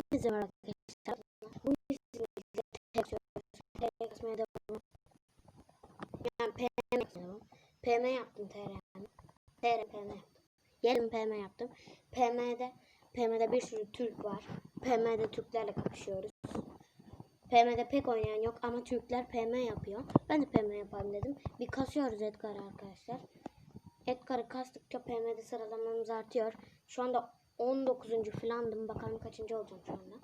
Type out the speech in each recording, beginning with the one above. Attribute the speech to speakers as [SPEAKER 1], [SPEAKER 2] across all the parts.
[SPEAKER 1] Hepinize merhaba arkadaşlar. Bu söylüyoruz. TR kasmaya devam. Yani PM yaptım. PM yaptım TR'ni. TR PM yaptım. Yerim PM yaptım. PM'de PM'de bir sürü Türk var. PM'de Türklerle kapışıyoruz. PM'de pek oynayan yok ama Türkler PM yapıyor. Ben de PM yapalım dedim. Bir kasıyoruz Edgar'ı arkadaşlar. Edgar'ı kastıkça PM'de sıralamamız artıyor. Şu anda 19. filandım. Bakalım kaçıncı olacağım şu anda.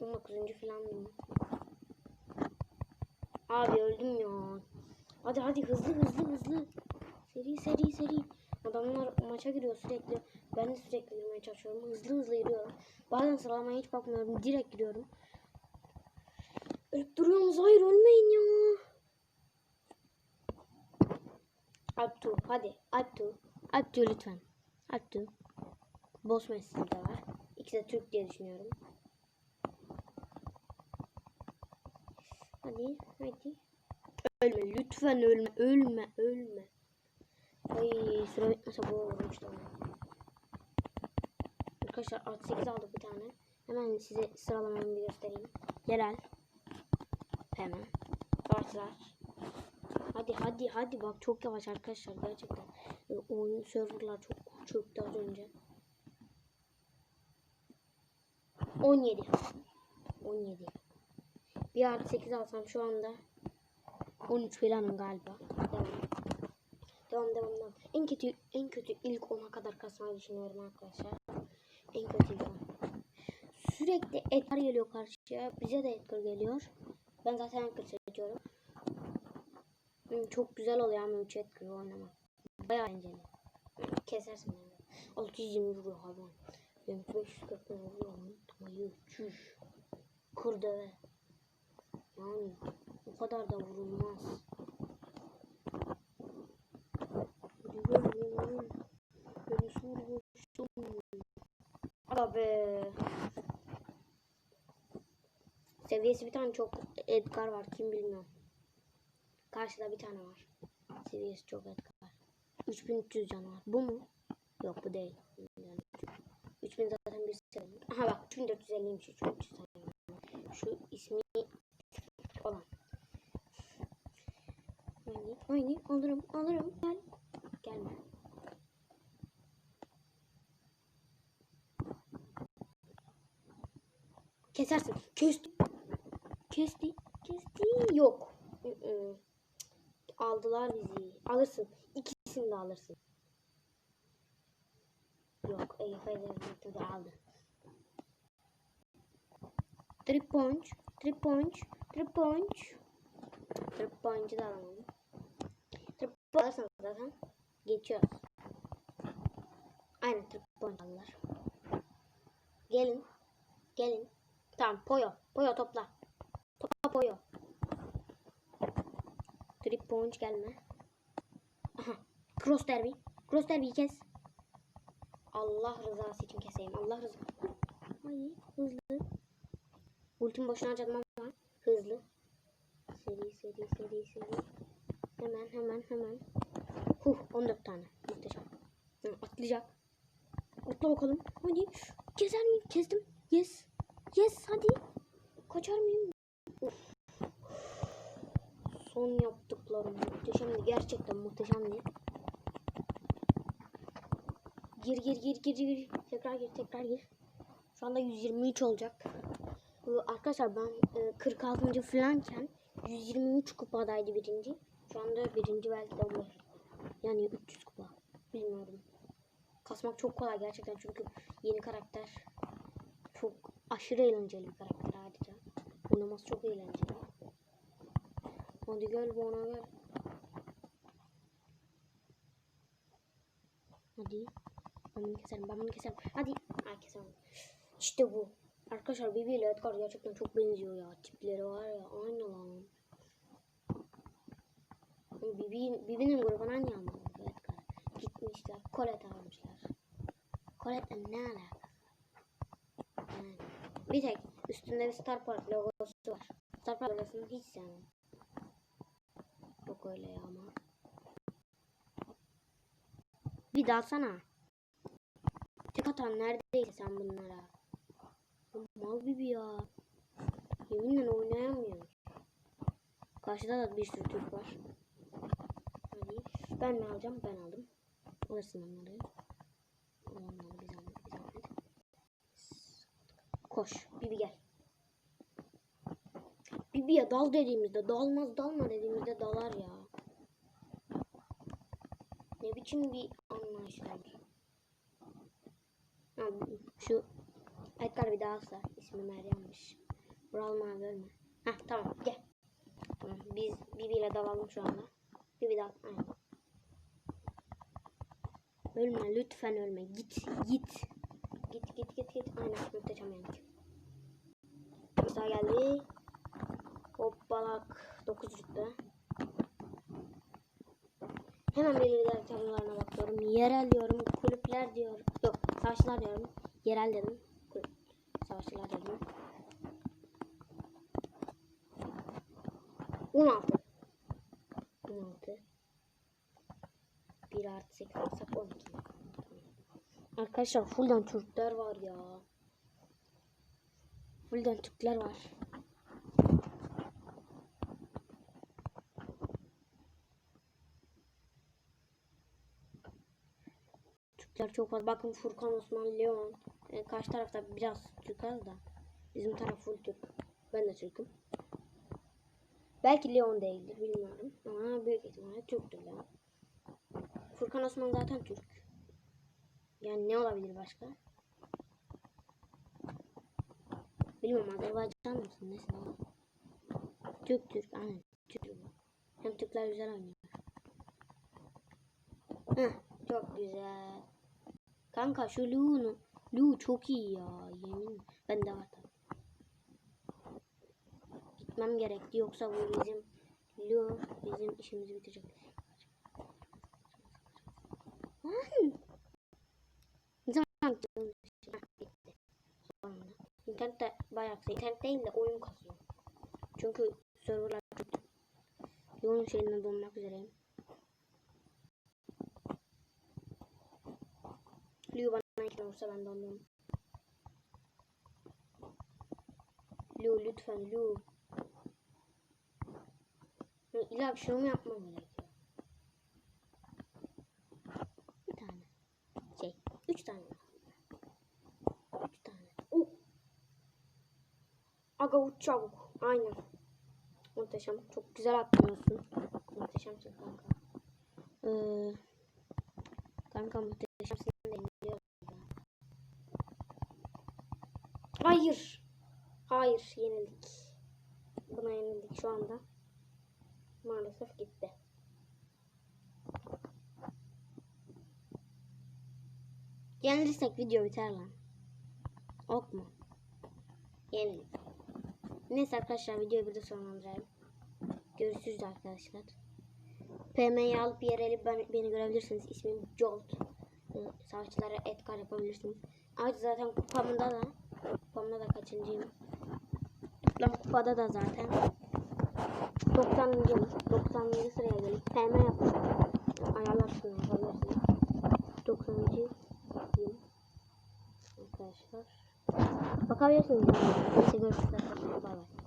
[SPEAKER 1] 19. filandım. Abi öldüm ya. Hadi hadi hızlı hızlı hızlı. Seri seri seri. Adamlar maça giriyor sürekli. Ben de sürekli girmeye çalışıyorum. Hızlı hızlı giriyorum. Bazen sıralamaya hiç bakmıyorum. Direkt giriyorum. Ölüp duruyorsunuz. Hayır ölmeyin ya. Alptu hadi. Alptu. Alptu lütfen. Alptu. Boss Messi de var. İkisi de Türk diye düşünüyorum. Hadi hadi. Ölme lütfen ölme ölme ölme. Ay süre bitmese bu olmuştu ama. Arkadaşlar artı 8 aldık bir tane. Hemen size sıralamamı bir göstereyim. Yerel. Hemen. Artılar. Hadi hadi hadi bak çok yavaş arkadaşlar gerçekten. Oyun serverlar çok çöktü az önce. 17. 17. Bir artı 8 alsam şu anda 13 falanım galiba. Devam. Devam devam devam. En kötü en kötü ilk 10'a kadar kasmayı düşünüyorum arkadaşlar. En kötü ilk 10. Sürekli Edgar geliyor karşıya. Bize de Edgar geliyor. Ben zaten Edgar seçiyorum. Hmm, Çok güzel oluyor ama 3 Edgar oynamak. Bayağı eğlenceli. Kesersin yani. 620 vuruyor hayvan. Benim 540 vuruyor lan. Hayır çüş. Kır deve. Yani o kadar da vurulmaz. Beni. Seviyesi bir tane çok Edgar var kim bilmiyorum. Karşıda bir tane var. Seviyesi çok Edgar. 3300 canı var. Bu mu? Yok bu değil. Yani 3000 zaten bir seviye. Aha bak 3450'ymiş 3300 tane. Şu ismi olan. Oyni, oyni, alırım, alırım. Gel. Gelme. Kesersin. Kesti. Kesti. Kesti. Yok. Hı-hı. Aldılar bizi. Alırsın. İkisini de alırsın. Yok. Eyüp Eder'de de aldı. Trip punch. Trip punch. Trip punch. Trip punch'ı da alamadım. Trip punch alırsanız zaten geçiyoruz. Aynen trip punch alırlar. Gelin. Gelin. Tamam Poyo. Poyo topla. Topla Poyo. Trip punch gelme. Aha. Cross derby. Cross derby'yi kes. Allah rızası için keseyim. Allah rızası. Hayır. Hızlı. Ultim boşuna harcadım ama hızlı. Seri seri seri seri. Hemen hemen hemen. Huh 14 tane. Muhteşem. Hı, atlayacak. Atla bakalım. Hadi. Keser miyim? Kestim. Yes. Yes hadi. Kaçar mıyım? Uf. Son yaptıklarım muhteşemdi. Gerçekten muhteşemdi. Gir gir gir gir gir. Tekrar gir tekrar gir. Şu anda 123 olacak. Ee, Arkadaşlar ben e, 46. falanken 123 kupadaydı birinci. Şu anda birinci belki de olur. Yani 300 kupa. Bilmiyorum. Kasmak çok kolay gerçekten çünkü yeni karakter çok aşırı eğlenceli bir karakter ayrıca. Oynaması çok eğlenceli. Hadi gel bana gel. Hadi. Ben bunu keserim. Ben bunu keserim. Hadi. Ay kesemem. İşte bu. Arkadaşlar Bibi ile Edgar gerçekten çok benziyor ya. Tipleri var ya. Aynı lan. Bibi, Bibi'nin grubuna niye almadı bu Edgar? Gitmişler. Colette almışlar. Colette'le ne alakası? Yani. Bir tek üstünde bir Star Park logosu var. Star Park logosunu hiç sevmem. Yok öyle ya ama. Bir dalsana. Tek atan neredeyse sen bunlara. Mal gibi ya. Yeminle oynayamıyor. Karşıda da bir sürü Türk var. Hadi. Ben mi alacağım? Ben aldım. Orasını almadı. Onları biz aldık. Biz aldık. Koş. Bibi gel. Bibi'ye dal dediğimizde dalmaz dalma dediğimizde dalar ya. Ne biçim bir anlayışlar. Ha, şu Edgar bir daha alsa. ismi Meryem'miş. Vural mavi ölme. Heh tamam gel. Tamam biz Bibi ile dalalım şu anda. Bibi dal. Aynen. Ölme lütfen ölme. Git git. Git git git git. Aynen muhteşem. Bir daha geldi. Hoppalak. 9 rütbe. Hemen belirli tablolarına bakıyorum. Yerel diyorum. Kulüpler diyorum. Yok savaşçılar diyorum. Yerel dedim. Savaşçılar dedim. 16. 16. 1 artı 8 alsak 12. Arkadaşlar fulldan Türkler var ya. Fulldan Türkler var. Türkler çok fazla. Bakın Furkan Osman Leon. E, karşı tarafta biraz Türk az da. Bizim taraf full Türk. Ben de Türk'üm. Belki Leon değildir bilmiyorum. Ama büyük ihtimalle Türktür Leon. Furkan Osman zaten Türk. Yani ne olabilir başka? Bilmiyorum Azerbaycan mısın nesin? Türk Türk aynen Türk. Hem Türkler güzel oynuyor. Heh, çok güzel. Kanka şu Lu'nu Lu çok iyi ya yemin. Ben de var. Gitmem gerekti yoksa bu bizim Lu bizim işimizi bitirecek. Ay. Ne zaman. İnternette bayağı. İnternet değil de oyun kasıyor. Çünkü serverlar kötü. Yoğun şeyinden donmak üzereyim. Olursa ben de ondan. Liu lütfen. Ya, İlla bir şey mi yapmam gerekiyor? Bir tane. Şey. Üç tane. Üç tane. Oh. Aga uç çabuk. Aynen. Muhteşem. Çok güzel atlıyorsun. Muhteşemsin kanka. Ee, kanka muhteşemsin de biliyorum ya. Hayır. Hayır yenildik. Buna yenildik şu anda. Maalesef gitti. Yenilirsek video biter lan. Ok mu? Yenildik. Neyse arkadaşlar videoyu burada sonlandırayım. Görüşürüz arkadaşlar. PM'yi alıp yereli ben, beni görebilirsiniz. İsmim Jolt. Ee, Savaşçılara Edgar yapabilirsiniz. Ayrıca zaten kupamda da kupamda da kaçıncıyım? Toplam kupada da zaten 90. 97 sıraya gelip PM yapıp ayarlarsın yapabilirsiniz. 90. yıl arkadaşlar. Bakabilirsiniz. Neyse görüşürüz arkadaşlar. Bay bay.